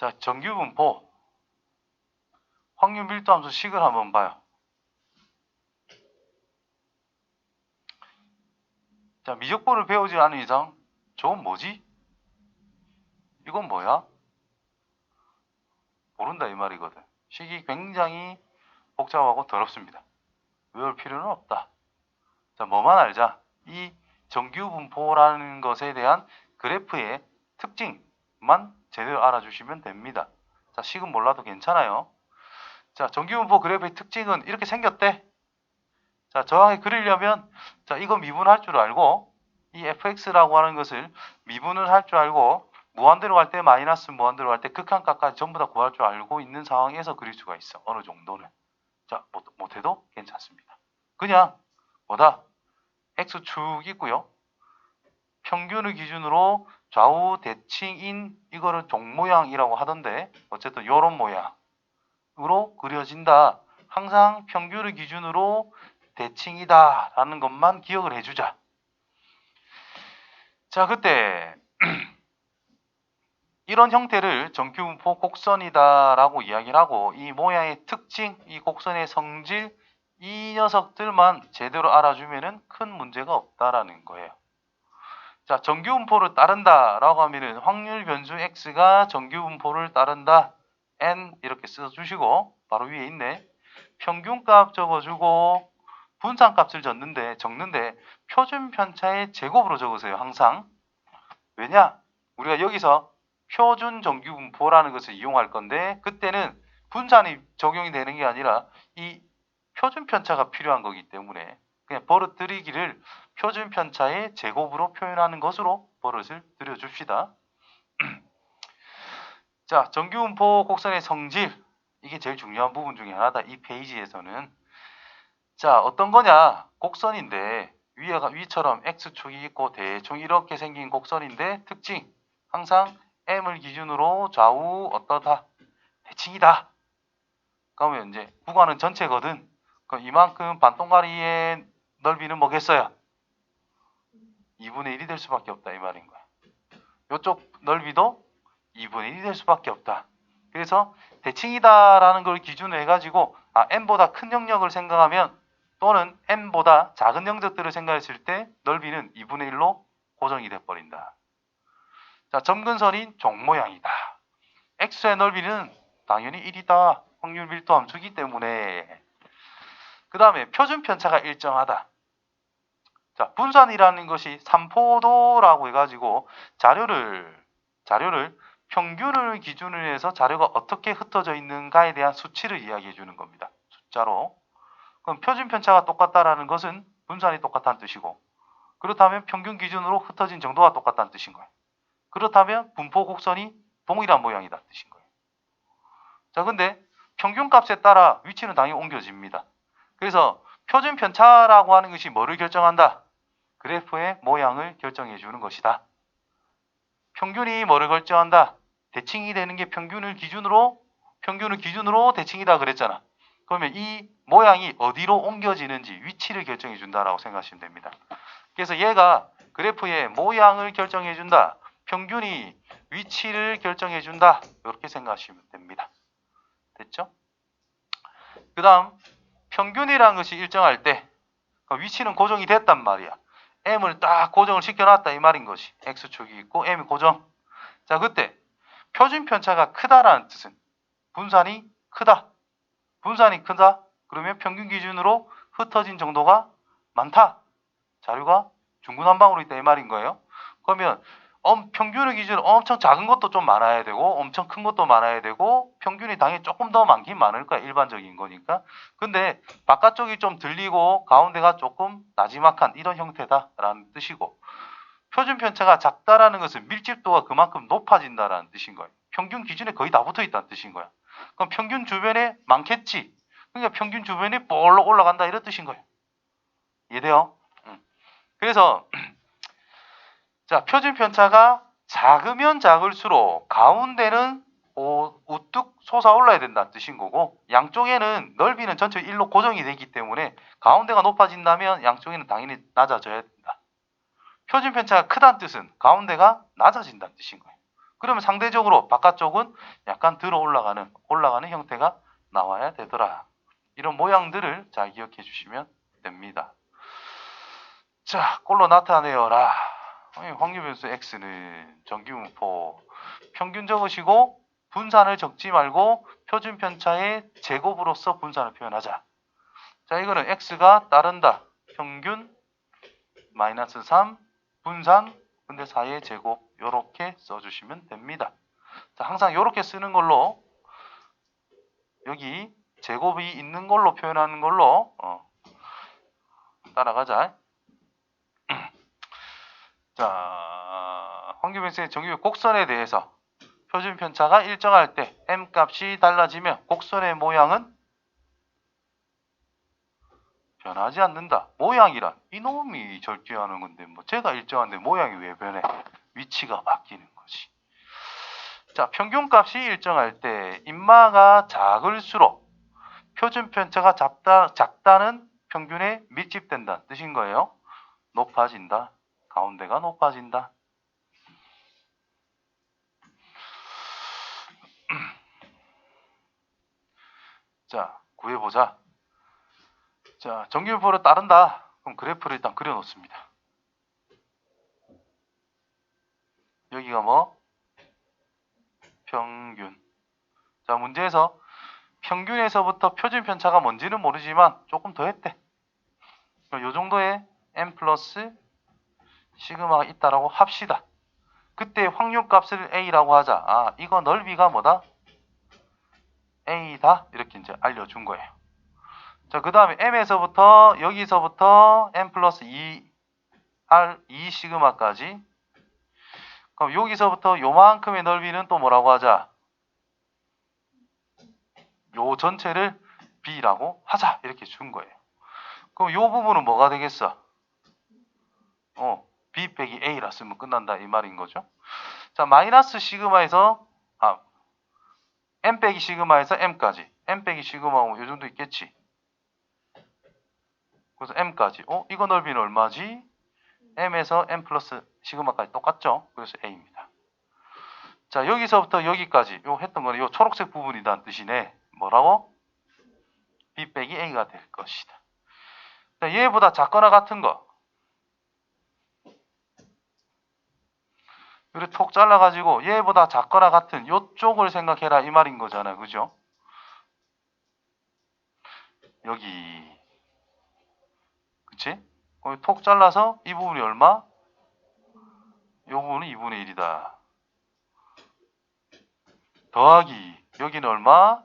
자, 정규 분포 확률 밀도 함수 식을 한번 봐요. 자, 미적분을 배우지 않은 이상 저건 뭐지? 이건 뭐야? 모른다 이 말이거든. 식이 굉장히 복잡하고 더럽습니다. 외울 필요는 없다. 자, 뭐만 알자. 이 정규 분포라는 것에 대한 그래프의 특징만 제대로 알아주시면 됩니다. 자, 식은 몰라도 괜찮아요. 자, 정규 분포 그래프의 특징은 이렇게 생겼대. 자, 정확히 그리려면 자, 이거 미분할 줄 알고 이 fx라고 하는 것을 미분을 할 줄 알고 무한대로 갈 때 마이너스 무한대로 갈 때 극한값까지 전부 다 구할 줄 알고 있는 상황에서 그릴 수가 있어. 어느 정도는. 자, 못, 못해도 괜찮습니다. 그냥 뭐다? x축 있고요. 평균을 기준으로 좌우 대칭인 이거를 종모양이라고 하던데 어쨌든 요런 모양으로 그려진다. 항상 평균을 기준으로 대칭이다 라는 것만 기억을 해주자. 자, 그때 이런 형태를 정규분포 곡선이다 라고 이야기를 하고 이 모양의 특징, 이 곡선의 성질 이 녀석들만 제대로 알아주면은 큰 문제가 없다라는 거예요. 자, 정규분포를 따른다라고 하면은 확률 변수 x가 정규분포를 따른다 n 이렇게 써주시고 바로 위에 있네. 평균값 적어주고 분산값을 적는데 적는데 표준 편차의 제곱으로 적으세요. 항상 왜냐? 우리가 여기서 표준 정규분포라는 것을 이용할 건데 그때는 분산이 적용이 되는 게 아니라 이 표준 편차가 필요한 거기 때문에 그냥 버릇 들이기를 표준 편차의 제곱으로 표현하는 것으로 버릇을 들여줍시다. 자, 정규분포 곡선의 성질 이게 제일 중요한 부분 중에 하나다. 이 페이지에서는 자, 어떤 거냐? 곡선인데 위에가 위처럼 x축이 있고 대충 이렇게 생긴 곡선인데 특징 항상 m을 기준으로 좌우 어떠다 대칭이다. 그러면 이제 구간은 전체거든. 그럼 이만큼 반동가리의 넓이는 뭐겠어요? 2분의 1이 될 수밖에 없다 이 말인 거야. 이쪽 넓이도 2분의 1이 될 수밖에 없다. 그래서 대칭이다라는 걸 기준으로 해가지고 아 m보다 큰 영역을 생각하면 또는 m보다 작은 영역들을 생각했을 때 넓이는 2분의 1로 고정이 돼버린다. 자, 점근선인 종모양이다. x의 넓이는 당연히 1이다. 확률 밀도 함수기 때문에 그 다음에 표준 편차가 일정하다. 자, 분산이라는 것이 삼포도라고 해가지고 자료를 자료를 평균을 기준으로 해서 자료가 어떻게 흩어져 있는가에 대한 수치를 이야기해 주는 겁니다. 숫자로. 그럼 표준 편차가 똑같다라는 것은 분산이 똑같다는 뜻이고 그렇다면 평균 기준으로 흩어진 정도가 똑같다는 뜻인 거예요. 그렇다면 분포 곡선이 동일한 모양이다 뜻인 거예요. 자, 근데 평균 값에 따라 위치는 당연히 옮겨집니다. 그래서 표준 편차라고 하는 것이 뭐를 결정한다? 그래프의 모양을 결정해 주는 것이다. 평균이 뭐를 결정한다? 대칭이 되는 게 평균을 기준으로 평균을 기준으로 대칭이다 그랬잖아. 그러면 이 모양이 어디로 옮겨지는지 위치를 결정해 준다라고 생각하시면 됩니다. 그래서 얘가 그래프의 모양을 결정해 준다. 평균이 위치를 결정해 준다. 이렇게 생각하시면 됩니다. 됐죠? 그 다음 평균이라는 것이 일정할 때 위치는 고정이 됐단 말이야. m을 딱 고정을 시켜놨다 이 말인 것이. x축이 있고 m이 고정. 자 그때 표준 편차가 크다라는 뜻은 분산이 크다. 분산이 크다. 그러면 평균 기준으로 흩어진 정도가 많다. 자료가 중구난방으로 있다 이 말인 거예요. 그러면 엄, 평균을 기준으로 엄청 작은 것도 좀 많아야 되고 엄청 큰 것도 많아야 되고 평균이 당연히 조금 더 많긴 많을 거야 일반적인 거니까. 근데 바깥쪽이 좀 들리고 가운데가 조금 나지막한 이런 형태다라는 뜻이고 표준 편차가 작다라는 것은 밀집도가 그만큼 높아진다라는 뜻인 거예요. 평균 기준에 거의 다 붙어 있다는 뜻인 거야. 그럼 평균 주변에 많겠지? 그러니까 평균 주변에 볼록 올라간다 이런 뜻인 거예요. 이해돼요? 응. 그래서 자, 표준 편차가 작으면 작을수록 가운데는 오, 우뚝 솟아 올라야 된다는 뜻인 거고 양쪽에는 넓이는 전체 1로 고정이 되기 때문에 가운데가 높아진다면 양쪽에는 당연히 낮아져야 된다. 표준 편차가 크다는 뜻은 가운데가 낮아진다는 뜻인 거예요. 그러면 상대적으로 바깥쪽은 약간 들어 올라가는 올라가는 형태가 나와야 되더라. 이런 모양들을 잘 기억해 주시면 됩니다. 자, 꼴로 나타내어라. 어, 확률 변수 x는 정규분포 평균 적으시고 분산을 적지 말고 표준 편차의 제곱으로서 분산을 표현하자. 자, 이거는 x가 따른다. 평균 마이너스 3 분산 근데 4의 제곱 요렇게 써주시면 됩니다. 자, 항상 요렇게 쓰는 걸로 여기 제곱이 있는 걸로 표현하는 걸로 어, 따라가자. 자, 황규변수의 정규 곡선에 대해서 표준 편차가 일정할 때 m 값이 달라지면 곡선의 모양은 변하지 않는다. 모양이란 이놈이 절제하는 건데 뭐 제가 일정한데 모양이 왜 변해? 위치가 바뀌는 거지. 자, 평균값이 일정할 때 인마가 작을수록 표준 편차가 작다, 작다는 평균에 밀집된다 뜻인 거예요. 높아진다. 가운데가 높아진다. 자, 구해보자. 자, 정규표를 따른다. 그럼 그래프를 일단 그려놓습니다. 여기가 뭐? 평균. 자, 문제에서 평균에서부터 표준 편차가 뭔지는 모르지만 조금 더 했대. 요 정도의 m 플러스 시그마가 있다라고 합시다. 그때 확률 값을 a라고 하자. 아, 이거 넓이가 뭐다? a다. 이렇게 이제 알려준 거예요. 자, 그 다음에 m에서부터 여기서부터 m 플러스 2 r 2 시그마까지 그럼 여기서부터 요만큼의 넓이는 또 뭐라고 하자? 요 전체를 b라고 하자. 이렇게 준 거예요. 그럼 요 부분은 뭐가 되겠어? 어, b 빼기 a라 쓰면 끝난다 이 말인 거죠. 자, 마이너스 시그마에서 아, m 빼기 시그마에서 m까지 m 빼기 시그마고 요 정도 있겠지. 그래서 m까지. 어, 이거 넓이는 얼마지? m에서 m 플러스 시그마까지 똑같죠? 그래서 a입니다. 자, 여기서부터 여기까지 요 했던 거는 요 초록색 부분이다는 뜻이네. 뭐라고? b 빼기 a가 될 것이다. 자, 얘보다 작거나 같은 거. 이렇게 톡 잘라가지고 얘보다 작거나 같은 요쪽을 생각해라 이 말인 거잖아요. 그죠? 여기 그치? 거기 톡 잘라서 이 부분이 얼마? 이 부분은 2분의 1이다. 더하기 여기는 얼마?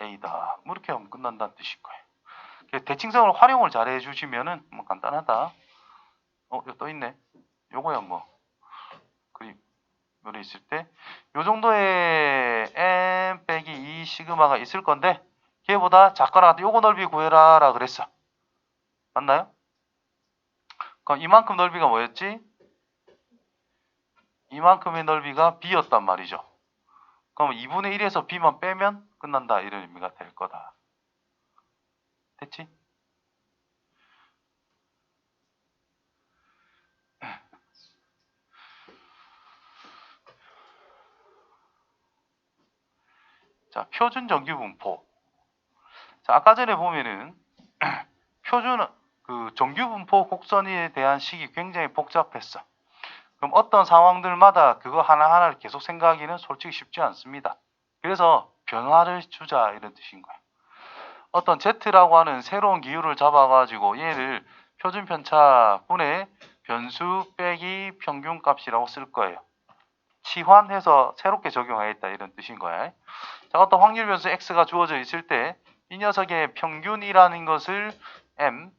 A다. 뭐 이렇게 하면 끝난다는 뜻인 거예요. 대칭성을 활용을 잘 해주시면은 뭐 간단하다. 어, 여기 또 있네. 요거야 뭐. 요래 있을 때 요 정도의 m 빼기 2 시그마가 있을 건데 걔보다 작거나 요거 넓이 구해라 라 그랬어. 맞나요? 그럼 이만큼 넓이가 뭐였지? 이만큼의 넓이가 b였단 말이죠. 그럼 2분의 1에서 b만 빼면 끝난다 이런 의미가 될 거다. 됐지? 자, 표준 정규 분포. 자, 아까 전에 보면은 표준 그 정규 분포 곡선에 대한 식이 굉장히 복잡했어. 그럼 어떤 상황들마다 그거 하나하나를 계속 생각하기는 솔직히 쉽지 않습니다. 그래서 변화를 주자 이런 뜻인 거예요. 어떤 Z라고 하는 새로운 기호를 잡아가지고 얘를 표준 편차 분의 변수 빼기 평균 값이라고 쓸 거예요. 치환해서 새롭게 적용하겠다 이런 뜻인 거예요. 자, 어떤 확률 변수 x가 주어져 있을 때 이 녀석의 평균이라는 것을 m,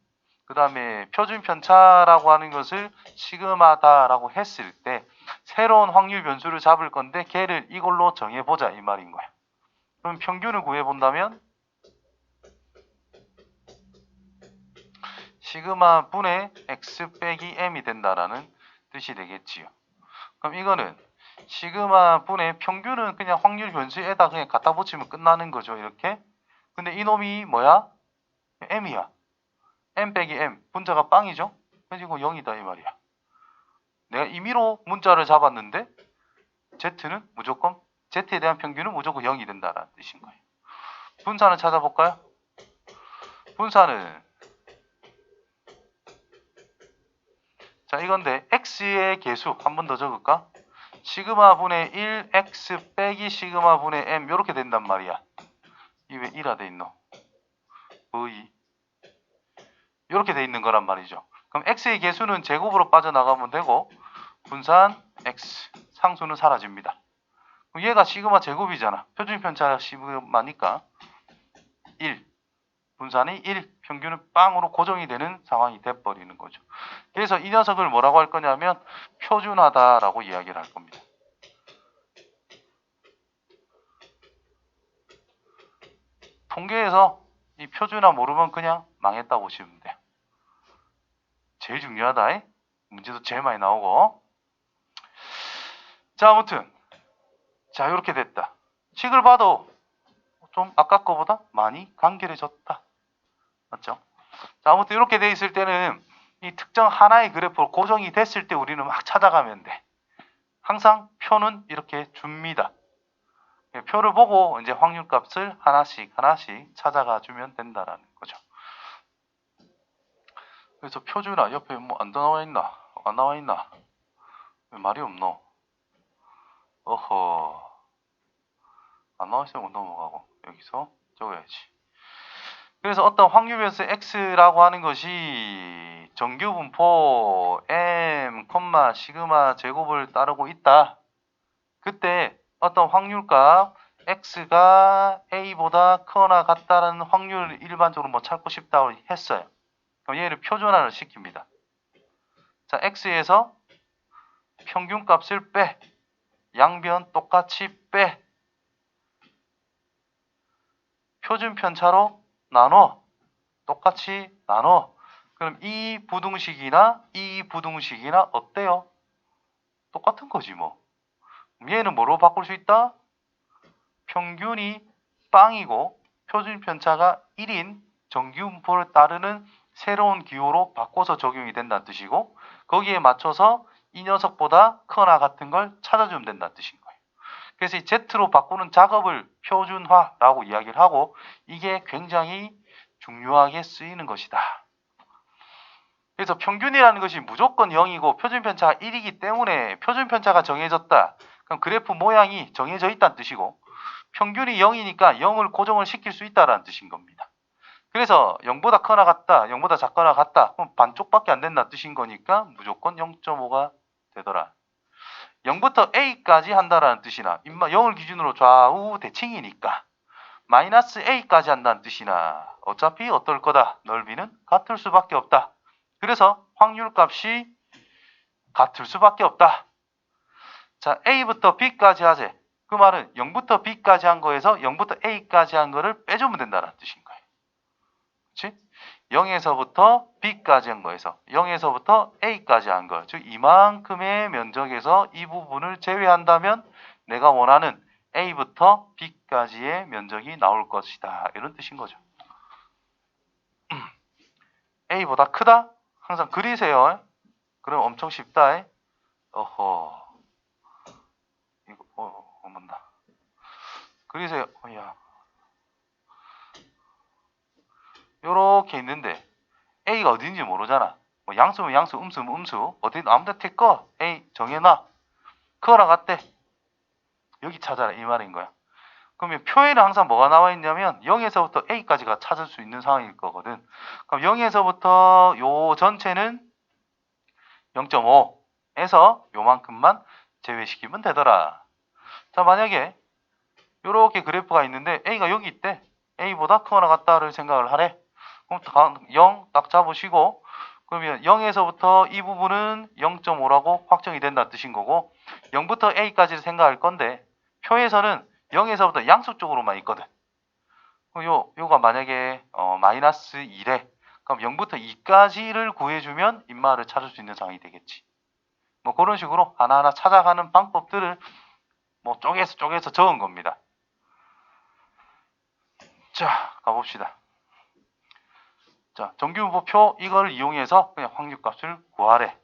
그 다음에 표준 편차라고 하는 것을 시그마다라고 했을 때 새로운 확률 변수를 잡을 건데 걔를 이걸로 정해보자 이 말인 거야. 그럼 평균을 구해본다면 시그마 분의 x 빼기 m이 된다라는 뜻이 되겠지요. 그럼 이거는 시그마 분의 평균은 그냥 확률 변수에다 그냥 갖다 붙이면 끝나는 거죠. 이렇게. 근데 이놈이 뭐야? m이야. m 빼기 m. 분자가 빵이죠? 그래서 이거 0이다 이 말이야. 내가 임의로 문자를 잡았는데 Z는 무조건 Z에 대한 평균은 무조건 0이 된다라는 뜻인 거예요. 분산을 찾아볼까요? 분산은 자 이건데 x의 개수 한 번 더 적을까? 시그마 분의 1 x 빼기 시그마 분의 m 이렇게 된단 말이야. 이 왜 1화 돼 있노? v 이렇게 돼 있는 거란 말이죠. 그럼 x의 개수는 제곱으로 빠져나가면 되고 분산 x 상수는 사라집니다. 그럼 얘가 시그마 제곱이잖아. 표준 편차 시그마니까 1 분산이 1 평균은 빵으로 고정이 되는 상황이 돼버리는 거죠. 그래서 이 녀석을 뭐라고 할 거냐면 표준화다라고 이야기를 할 겁니다. 통계에서 이 표준화 모르면 그냥 망했다 보시면 돼요. 제일 중요하다. 이. 문제도 제일 많이 나오고. 자, 아무튼 자 이렇게 됐다. 식을 봐도 좀 아까 거보다 많이 간결해졌다. 맞죠? 자, 아무튼 이렇게 돼 있을 때는 이 특정 하나의 그래프로 고정이 됐을 때 우리는 막 찾아가면 돼. 항상 표는 이렇게 줍니다. 예, 표를 보고 이제 확률값을 하나씩 하나씩 찾아가 주면 된다라는 거죠. 그래서 표준화 옆에 뭐 안 나와 있나? 안 나와 있나? 왜 말이 없노? 어허. 안 나와 있으면 넘어가고 여기서 적어야지. 그래서 어떤 확률 변수 x라고 하는 것이 정규 분포 m, 시그마 제곱을 따르고 있다. 그때 어떤 확률값 x가 a보다 크거나 같다는 확률을 일반적으로 뭐 찾고 싶다고 했어요. 그럼 얘를 표준화를 시킵니다. 자, x에서 평균값을 빼, 양변 똑같이 빼, 표준 편차로 나눠, 똑같이 나눠. 그럼 이 부등식이나 이 부등식이나 어때요? 똑같은 거지 뭐. 얘는 뭐로 바꿀 수 있다? 평균이 빵이고 표준 편차가 1인 정규분포를 따르는 새로운 기호로 바꿔서 적용이 된다는 뜻이고 거기에 맞춰서 이 녀석보다 크거나 같은 걸 찾아주면 된다는 뜻인 거예요. 그래서 이 Z로 바꾸는 작업을 표준화라고 이야기를 하고 이게 굉장히 중요하게 쓰이는 것이다. 그래서 평균이라는 것이 무조건 0이고 표준 편차가 1이기 때문에 표준 편차가 정해졌다. 그럼 그래프 모양이 정해져 있다는 뜻이고 평균이 0이니까 0을 고정을 시킬 수 있다라는 뜻인 겁니다. 그래서 0보다 크거나 같다, 0보다 작거나 같다. 그럼 반쪽밖에 안 된다는 뜻인 거니까 무조건 0.5가 되더라. 0부터 A까지 한다라는 뜻이나 인마 0을 기준으로 좌우 대칭이니까 마이너스 A까지 한다는 뜻이나 어차피 어떨 거다. 넓이는 같을 수밖에 없다. 그래서 확률값이 같을 수밖에 없다. 자, A부터 B까지 하재. 그 말은 0부터 B까지 한 거에서 0부터 A까지 한 거를 빼주면 된다는 뜻인 거예요. 그렇지? 0에서부터 B까지 한 거에서 0에서부터 A까지 한 거. 즉 이만큼의 면적에서 이 부분을 제외한다면 내가 원하는 A부터 B까지의 면적이 나올 것이다. 이런 뜻인 거죠. A보다 크다? 항상 그리세요. 그럼 엄청 쉽다. 어허. 이거 어, 어머나. 그리세요. 어야. 요렇게 있는데 A가 어딘지 모르잖아. 뭐 양수면 양수, 음수면 음수. 어디 아무데나 택거 A 정해놔. 그거랑 같대. 여기 찾아라 이 말인 거야. 그러면 표에는 항상 뭐가 나와 있냐면 0에서부터 A까지가 찾을 수 있는 상황일 거거든. 그럼 0에서부터 요 전체는 0.5에서 요만큼만 제외시키면 되더라. 자 만약에 요렇게 그래프가 있는데 A가 여기 있대. A보다 크거나 같다를 생각을 하래. 그럼 0딱 잡으시고 그러면 0에서부터 이 부분은 0.5라고 확정이 된다는 뜻인 거고 0부터 A까지를 생각할 건데 표에서는 0에서부터 양수 쪽으로만 있거든. 요, 요가 만약에 어, 마이너스 1에 그럼 0부터 2까지를 구해주면 인마를 찾을 수 있는 상황이 되겠지. 뭐 그런 식으로 하나하나 찾아가는 방법들을 뭐 쪼개서 쪼개서 적은 겁니다. 자, 가봅시다. 자, 정규 분포표 이걸 이용해서 그냥 확률값을 구하래.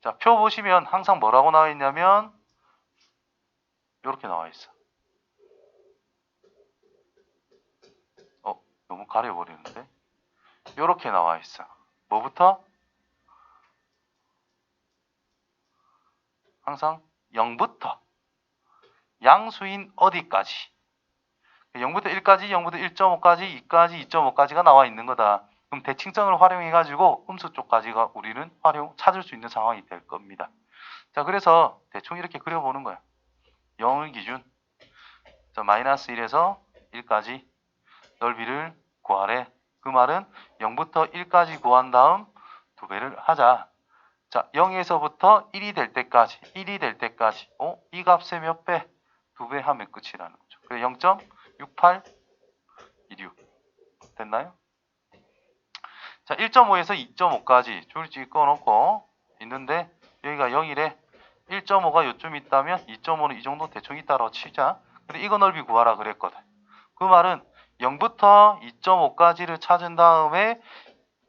자, 표 보시면 항상 뭐라고 나와 있냐면 이렇게 나와 있어. 어, 너무 가려버리는데? 이렇게 나와 있어. 뭐부터? 항상 0부터 양수인 어디까지 0부터 1까지, 0부터 1.5까지, 2까지, 2.5까지가 나와 있는 거다. 그럼 대칭성을 활용해 가지고 음수 쪽까지가 우리는 활용 찾을 수 있는 상황이 될 겁니다. 자, 그래서 대충 이렇게 그려보는 거야. 0을 기준. 자, 마이너스 1에서 1까지 넓이를 구하래. 그 말은 0부터 1까지 구한 다음 두 배를 하자. 자, 0에서부터 1이 될 때까지, 1이 될 때까지, 어? 이 값의 몇 배? 두 배 하면 끝이라는 거죠. 그래 0.6816 됐나요? 자, 1.5에서 2.5까지 줄지 꺼놓고 있는데 여기가 0이래. 1.5가 요쯤 있다면 2.5는 이 정도 대충 있다라고 치자. 근데 이거 넓이 구하라 그랬거든. 그 말은 0부터 2.5까지를 찾은 다음에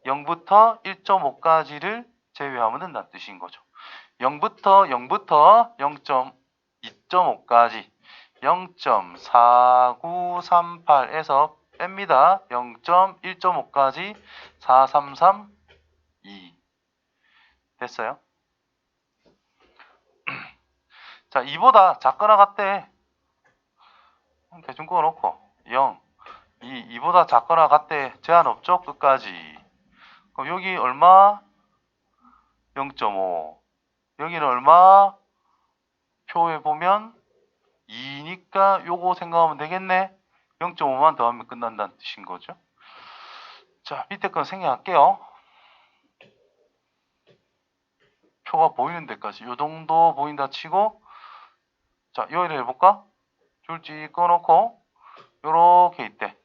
0부터 1.5까지를 제외하면 된다는 뜻인 거죠. 0부터 0부터 0.2.5까지 0.4938에서 뺍니다. 0.1.5까지 4332 됐어요? 자, 2보다 작거나 같대. 대충 꺼놓고 0 2, 2보다 작거나 같대. 제한 없죠? 끝까지. 그럼 여기 얼마? 0.5 여기는 얼마? 표에 보면 2니까 요거 생각하면 되겠네. 0.5만 더하면 끝난다는 뜻인 거죠. 자, 밑에 건 생략할게요. 표가 보이는 데까지 요 정도 보인다 치고 자, 여기를 해볼까? 줄지 꺼놓고 요렇게 있대.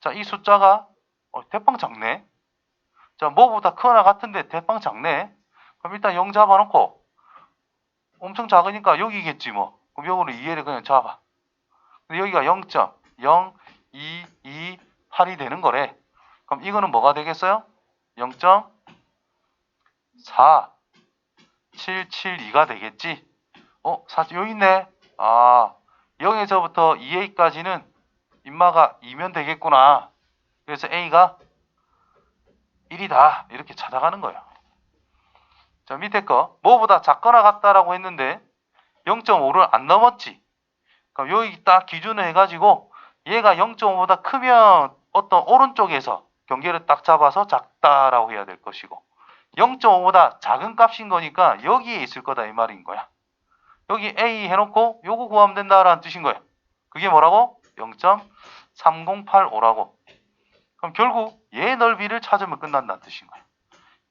자, 이 숫자가 어, 대빵 작네. 자, 뭐보다 크거나 같은데 대빵 작네. 그럼 일단 0 잡아놓고 엄청 작으니까 여기겠지 뭐. 그럼 요거는 2L을 그냥 잡아. 근데 여기가 0.0228이 되는 거래. 그럼 이거는 뭐가 되겠어요? 0.4772가 되겠지. 어, 사, 여기 있네. 아, 0에서부터 2A까지는 인마가 2면 되겠구나. 그래서 A가 1이다. 이렇게 찾아가는 거예요. 자, 밑에 거. 뭐보다 작거나 같다라고 했는데 0.5를 안 넘었지. 그럼 여기 딱 기준을 해가지고 얘가 0.5보다 크면 어떤 오른쪽에서 경계를 딱 잡아서 작다라고 해야 될 것이고 0.5보다 작은 값인 거니까 여기에 있을 거다 이 말인 거야. 여기 A 해놓고 요거 구하면 된다라는 뜻인 거예요. 그게 뭐라고? 0.3085라고. 그럼 결국 얘 넓이를 찾으면 끝난다는 뜻인 거예요.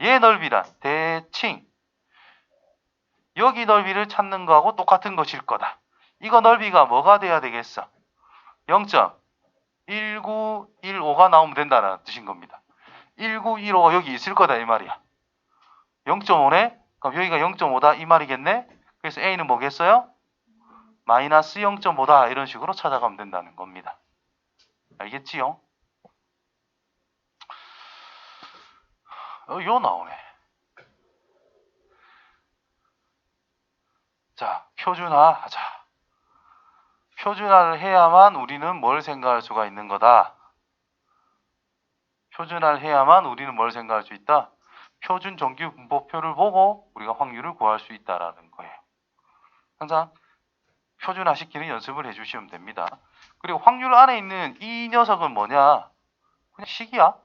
얘 넓이란 대칭 여기 넓이를 찾는 거하고 똑같은 것일 거다. 이거 넓이가 뭐가 돼야 되겠어? 0.1915가 나오면 된다는 뜻인 겁니다. 1915가 여기 있을 거다 이 말이야. 0.5네? 그럼 여기가 0.5다 이 말이겠네? 그래서 A는 뭐겠어요? 마이너스 0.5다 이런 식으로 찾아가면 된다는 겁니다. 알겠지요? 어, 요 나오네. 자, 표준화 하자. 표준화를 해야만 우리는 뭘 생각할 수가 있는 거다. 표준화를 해야만 우리는 뭘 생각할 수 있다. 표준 정규 분포표를 보고 우리가 확률을 구할 수 있다라는 거예요. 항상 표준화 시키는 연습을 해주시면 됩니다. 그리고 확률 안에 있는 이 녀석은 뭐냐? 그냥 식이야.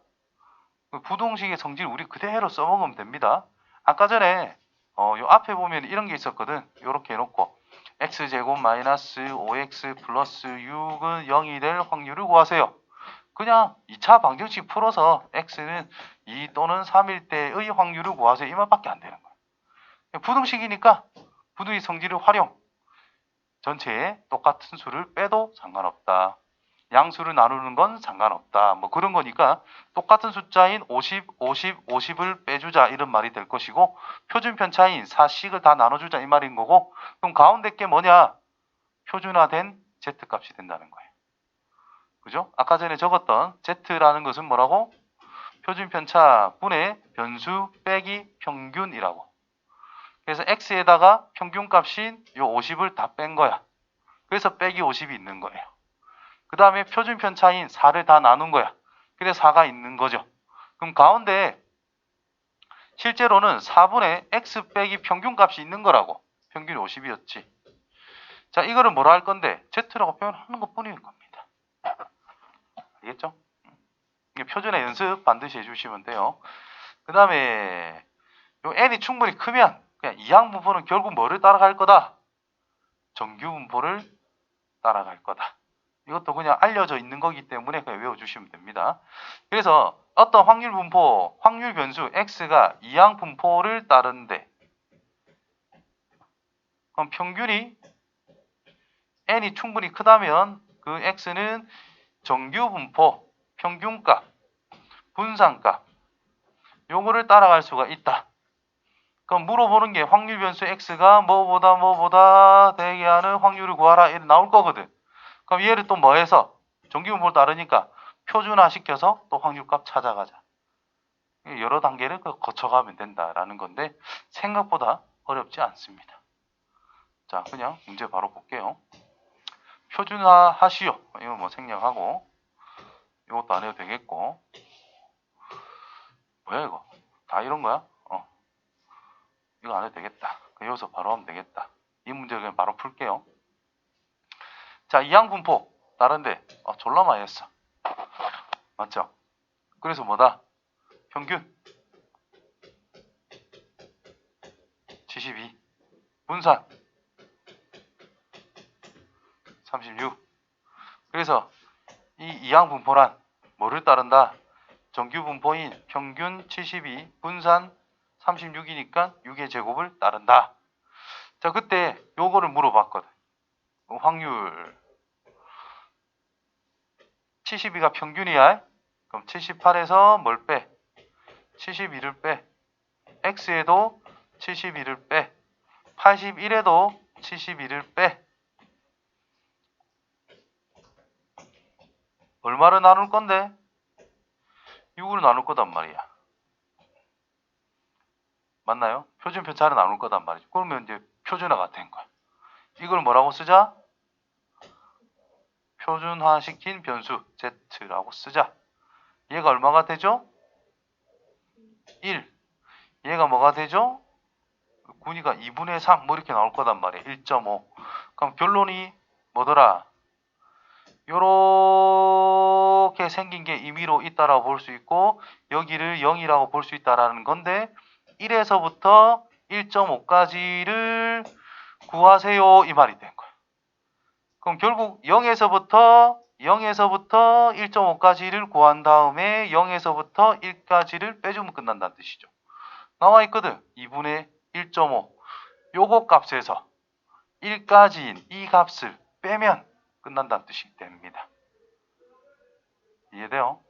그 부동식의 성질 우리 그대로 써먹으면 됩니다. 아까 전에 어, 요 앞에 보면 이런 게 있었거든. 요렇게 해놓고 x제곱 마이너스 5x 플러스 6은 0이 될 확률을 구하세요. 그냥 2차 방정식 풀어서 x는 2 또는 3일 때의 확률을 구하세요. 이 말밖에 안 되는 거예요. 부등식이니까 부등식 성질을 활용. 전체에 똑같은 수를 빼도 상관없다. 양수를 나누는 건 상관없다. 뭐 그런 거니까 똑같은 숫자인 50, 50, 50을 빼주자 이런 말이 될 것이고 표준 편차인 4씩을 다 나눠주자 이 말인 거고 그럼 가운데 게 뭐냐? 표준화된 z 값이 된다는 거예요. 그죠? 아까 전에 적었던 z라는 것은 뭐라고? 표준 편차 분의 변수 빼기 평균이라고. 그래서 x에다가 평균 값인 요 50을 다 뺀 거야. 그래서 빼기 50이 있는 거예요. 그 다음에 표준 편차인 4를 다 나눈 거야. 그래서 4가 있는 거죠. 그럼 가운데 실제로는 4분의 x 빼기 평균값이 있는 거라고. 평균이 50이었지. 자, 이거를 뭐라 할 건데 z라고 표현하는 것 뿐일 겁니다. 알겠죠? 이게 표준의 연습 반드시 해주시면 돼요. 그 다음에 요 n이 충분히 크면 그냥 이항 분포는 결국 뭐를 따라갈 거다? 정규 분포를 따라갈 거다. 이것도 그냥 알려져 있는 거기 때문에 그냥 외워주시면 됩니다. 그래서 어떤 확률 분포, 확률 변수 x가 이항 분포를 따른데 그럼 평균이 n이 충분히 크다면 그 x는 정규 분포, 평균값, 분산값 요거를 따라갈 수가 있다. 그럼 물어보는 게 확률 변수 x가 뭐보다 뭐보다 되게 하는 확률을 구하라 이렇게 나올 거거든. 그럼 얘를 또 뭐해서 정규분포를 따르니까 표준화 시켜서 또 확률값 찾아가자. 여러 단계를 그 거쳐가면 된다라는 건데 생각보다 어렵지 않습니다. 자, 그냥 문제 바로 볼게요. 표준화 하시오. 이거 뭐 생략하고 이것도 안 해도 되겠고 뭐야 이거? 다 이런 거야? 어. 이거 안 해도 되겠다. 그 여기서 바로 하면 되겠다. 이 문제 그냥 바로 풀게요. 자, 이항분포 다른데 어, 졸라 많이 했어. 맞죠? 그래서 뭐다? 평균 72 분산 36 그래서 이 이항분포란 뭐를 따른다? 정규 분포인 평균 72 분산 36이니까 6의 제곱을 따른다. 자, 그때 요거를 물어봤거든. 어, 확률 72가 평균이야. 그럼 78에서 뭘 빼? 72를 빼. x에도 72를 빼. 81에도 72를 빼. 얼마를 나눌 건데? 6으로 나눌 거단 말이야. 맞나요? 표준 편차를 나눌 거단 말이죠. 그러면 이제 표준화가 된 거야. 이걸 뭐라고 쓰자? 표준화 시킨 변수 z라고 쓰자. 얘가 얼마가 되죠? 1. 얘가 뭐가 되죠? 군위가 2분의 3, 뭐 이렇게 나올 거단 말이야. 1.5. 그럼 결론이 뭐더라? 요렇게 생긴 게 임의로 있다라고 볼 수 있고 여기를 0이라고 볼 수 있다라는 건데 1에서부터 1.5까지를 구하세요 이 말이 된 거야. 그럼 결국 0에서부터 0에서부터 1.5까지를 구한 다음에 0에서부터 1까지를 빼주면 끝난다는 뜻이죠. 나와 있거든. 2분의 1.5. 요거 값에서 1까지인 이 값을 빼면 끝난다는 뜻이 됩니다. 이해돼요?